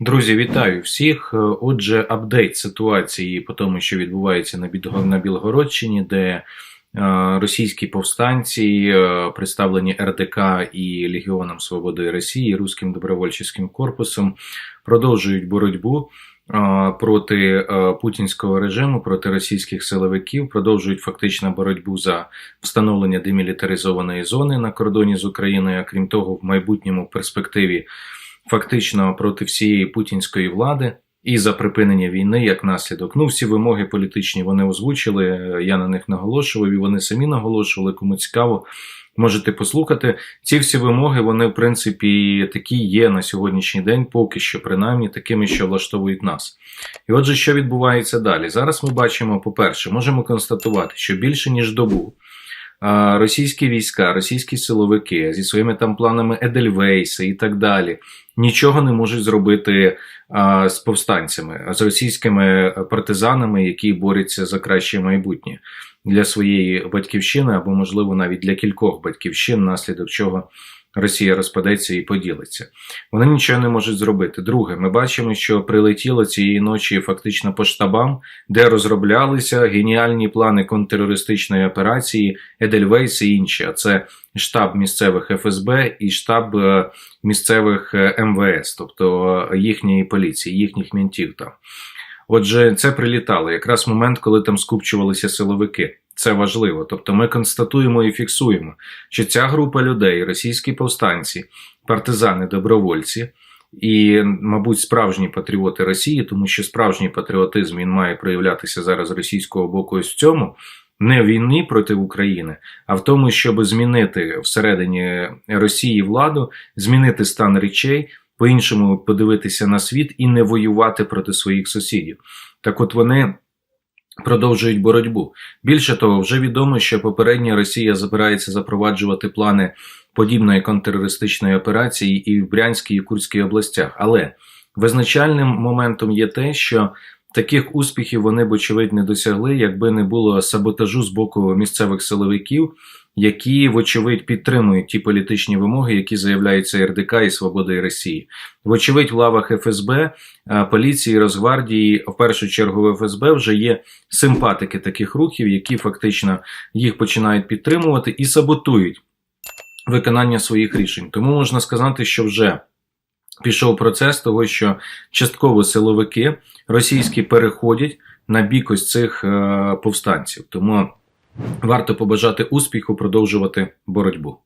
Друзі, вітаю всіх. Е, Отже, апдейт ситуації по тому, що відбувається на Білгородщині, де е, російські повстанці, е, представлені РДК і Легіоном Свободи Росії, Руським добровольчим корпусом, продовжують боротьбу проти путінського режиму, проти російських силовиків, продовжують фактично боротьбу за встановлення демілітаризованої зони на кордоні з Україною. А крім того, в майбутньому перспективі фактично проти всієї путінської влади і за припинення війни як наслідок. Ну, всі вимоги політичні вони озвучили. Я на них наголошував, і вони самі наголошували. Кому цікаво, можете послухати. Ці всі вимоги, вони в принципі такі є на сьогоднішній день, поки що, принаймні, такими, що влаштовують нас. І отже, що відбувається далі? Зараз ми бачимо, по-перше, можемо констатувати, що більше ніж добу. Російські війська, російські силовики зі своїми там планами Едельвейса і так далі нічого не можуть зробити з повстанцями, а з російськими партизанами, які борються за краще майбутнє для своєї батьківщини або, можливо, навіть для кількох батьківщин, наслідок чого Росія розпадеться і поділиться. Вони нічого не можуть зробити. Друге, ми бачимо, що прилетіло цієї ночі фактично по штабам, де розроблялися геніальні плани контртерористичної операції Едельвейс і інші. А це штаб місцевих ФСБ і штаб е, місцевих е, МВС, тобто е, їхньої поліції, їхніх мінтів там. Отже, це прилітало якраз момент, коли там скупчувалися силовики. Це важливо. Тобто ми констатуємо і фіксуємо, що ця група людей, російські повстанці, партизани, добровольці і, мабуть, справжні патріоти Росії, тому що справжній патріотизм він має проявлятися зараз російського боку ось в цьому. Не в війні проти України, а в тому, щоб змінити всередині Росії владу, змінити стан речей, по-іншому подивитися на світ і не воювати проти своїх сусідів. Так от вони продовжують боротьбу. Більше того, вже відомо, що попередня Росія збирається запроваджувати плани подібної контртерористичної операції і в Брянській і Курській областях. Але визначальним моментом є те, що таких успіхів вони б очевидь не досягли, якби не було саботажу з боку місцевих силовиків, які, вочевидь, підтримують ті політичні вимоги, які заявляються РДК і Свободою Росії. Вочевидь, в лавах ФСБ, е, поліції, Росгвардії, в першу чергу в ФСБ, вже є симпатики таких рухів, які фактично їх починають підтримувати і саботують виконання своїх рішень. Тому можна сказати, що вже. Пішов процес того, що частково силовики російські переходять на бік ось цих е, повстанців. Тому варто побажати успіху, продовжувати боротьбу.